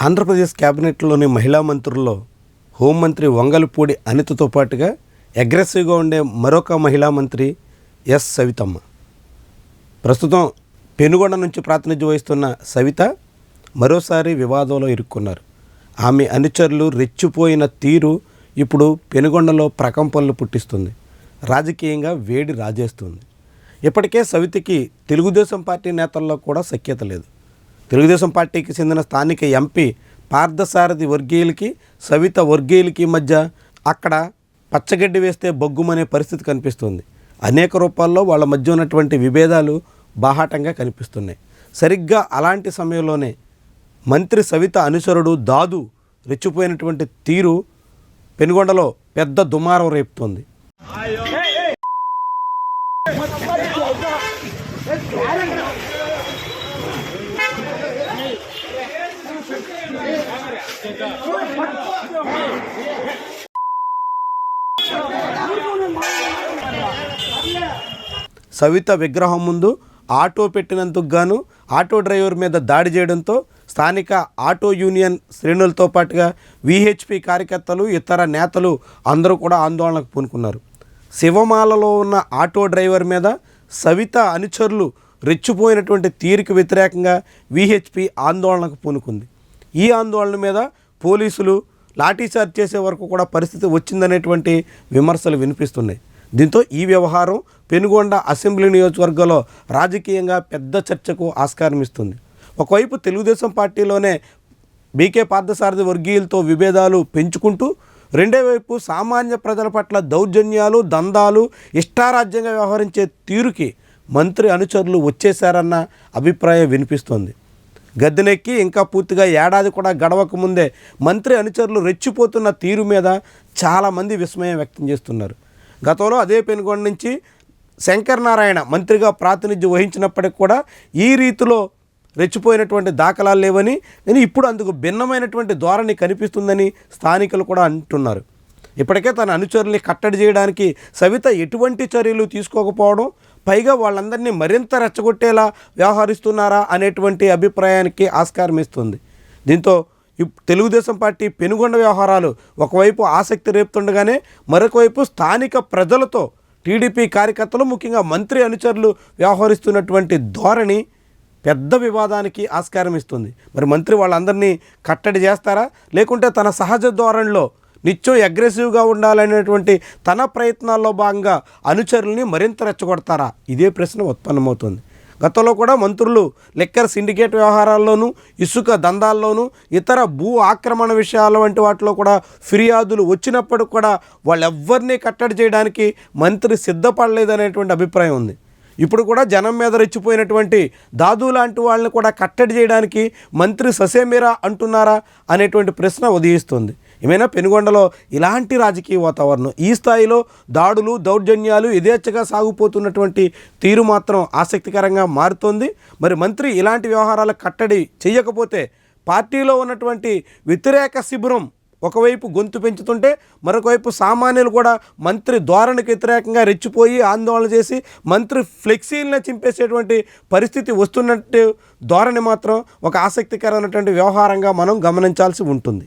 ఆంధ్రప్రదేశ్ క్యాబినెట్లోని మహిళా మంత్రుల్లో హోంమంత్రి వంగలపూడి అనితతో పాటుగా అగ్రెసివ్గా ఉండే మరొక మహిళా మంత్రి ఎస్ సవితమ్మ. ప్రస్తుతం పెనుగొండ నుంచి ప్రాతినిధ్యం వహిస్తున్న సవిత మరోసారి వివాదంలో ఇరుక్కున్నారు. ఆమె అనుచరులు రెచ్చిపోయిన తీరు ఇప్పుడు పెనుగొండలో ప్రకంపనలు పుట్టిస్తుంది. రాజకీయంగా వేడి రాజేస్తుంది. ఇప్పటికే సవితకి తెలుగుదేశం పార్టీ నేతల్లో కూడా సఖ్యత లేదు. తెలుగుదేశం పార్టీకి చెందిన స్థానిక ఎంపీ పార్థసారథి వర్గీయులకి సవిత వర్గీయులకి మధ్య అక్కడ పచ్చగడ్డి వేస్తే బొగ్గుమనే పరిస్థితి కనిపిస్తుంది. అనేక రూపాల్లో వాళ్ళ మధ్య ఉన్నటువంటి విభేదాలు బాహాటంగా కనిపిస్తున్నాయి. సరిగ్గా అలాంటి సమయంలోనే మంత్రి సవిత అనుచరుడు దాదు రెచ్చిపోయినటువంటి తీరు పెనుగొండలో పెద్ద దుమారం రేపుతోంది. సవిత విగ్రహం ముందు ఆటో పెట్టినందుకు గాను ఆటో డ్రైవర్ మీద దాడి చేయడంతో స్థానిక ఆటో యూనియన్ శ్రేణులతో పాటుగా విహెచ్పి కార్యకర్తలు ఇతర నేతలు అందరూ కూడా ఆందోళనకు పూనుకున్నారు. శివమాలలో ఉన్న ఆటో డ్రైవర్ మీద సవిత అనుచరులు రెచ్చిపోయినటువంటి తీరుకు వ్యతిరేకంగా విహెచ్పి ఆందోళనకు పూనుకుంది. ఈ ఆందోళన మీద పోలీసులు లాఠీచార్జ్ చేసే వరకు కూడా పరిస్థితి వచ్చిందనేటువంటి విమర్శలు వినిపిస్తున్నాయి. దీంతో ఈ వ్యవహారం పెనుగొండ అసెంబ్లీ నియోజకవర్గంలో రాజకీయంగా పెద్ద చర్చకు ఆస్కారం ఇస్తుంది ఒకవైపు తెలుగుదేశం పార్టీలోనే బీకే పార్థసారథి వర్గీయులతో విభేదాలు పెంచుకుంటూ రెండో వైపు సామాన్య ప్రజల పట్ల దౌర్జన్యాలు దందాలు ఇష్టారాజ్యంగా వ్యవహరించే తీరుకి మంత్రి అనుచరులు వచ్చేశారన్న అభిప్రాయం వినిపిస్తోంది. గద్దెనెక్కి ఇంకా పూర్తిగా ఏడాది కూడా గడవక ముందే మంత్రి అనుచరులు రెచ్చిపోతున్న తీరు మీద చాలామంది విస్మయం వ్యక్తం చేస్తున్నారు. గతంలో అదే పెనుగొండ నుంచి శంకర్ నారాయణ మంత్రిగా ప్రాతినిధ్యం వహించినప్పటికి కూడా ఈ రీతిలో రెచ్చిపోయినటువంటి దాఖలాలు లేవని కానీ ఇప్పుడు అందుకు భిన్నమైనటువంటి ధోరణి కనిపిస్తుందని స్థానికులు కూడా అంటున్నారు. ఇప్పటికే తన అనుచరుల్ని కట్టడి చేయడానికి సవిత ఎటువంటి చర్యలు తీసుకోకపోవడం పైగా వాళ్ళందరినీ మరింత రెచ్చగొట్టేలా వ్యవహరిస్తున్నారా అనేటువంటి అభిప్రాయానికి ఆస్కారం ఇస్తుంది దీంతో ఇప్- తెలుగుదేశం పార్టీ పెనుగొండ వ్యవహారాలు ఒకవైపు ఆసక్తి రేపుతుండగానే మరొకవైపు స్థానిక ప్రజలతో టీడీపీ కార్యకర్తలు ముఖ్యంగా మంత్రి అనుచరులు వ్యవహరిస్తున్నటువంటి ధోరణి పెద్ద వివాదానికి ఆస్కారం ఇస్తుంది మరి మంత్రి వాళ్ళందరినీ కట్టడి చేస్తారా? లేకుంటే తన సహజ ధోరణిలో నిత్యం అగ్రెసివ్గా ఉండాలనేటువంటి తన ప్రయత్నాల్లో భాగంగా అనుచరుల్ని మరింత రెచ్చగొడతారా? ఇదే ప్రశ్న ఉత్పన్నమవుతుంది. గతంలో కూడా మంత్రులు లెక్కర్ సిండికేట్ వ్యవహారాల్లోనూ ఇసుక దందాల్లోనూ ఇతర భూ ఆక్రమణ విషయాల వంటి వాటిలో కూడా ఫిర్యాదులు వచ్చినప్పుడు కూడా వాళ్ళెవ్వరినీ కట్టడి చేయడానికి మంత్రి సిద్ధపడలేదనేటువంటి అభిప్రాయం ఉంది. ఇప్పుడు కూడా జనం మీద రెచ్చిపోయినటువంటి దాదు లాంటి వాళ్ళని కూడా కట్టడి చేయడానికి మంత్రి ససేమిరా అంటున్నారా అనేటువంటి ప్రశ్న ఉదయిస్తుంది. ఏమైనా పెనుగొండలో ఇలాంటి రాజకీయ వాతావరణం ఈ స్థాయిలో దాడులు దౌర్జన్యాలు యథేచ్ఛగా సాగుపోతున్నటువంటి తీరు మాత్రం ఆసక్తికరంగా మారుతోంది. మరి మంత్రి ఇలాంటి వ్యవహారాల కట్టడి చేయకపోతే పార్టీలో ఉన్నటువంటి వ్యతిరేక శిబిరం ఒకవైపు గొంతు పెంచుతుంటే మరొకవైపు సామాన్యులు కూడా మంత్రి ధోరణికి వ్యతిరేకంగా రెచ్చిపోయి ఆందోళన చేసి మంత్రి ఫ్లెక్సీలను చింపేసేటువంటి పరిస్థితి వస్తున్నట్టు ధోరణి మాత్రం ఒక ఆసక్తికరమైనటువంటి వ్యవహారంగా మనం గమనించాల్సి ఉంటుంది.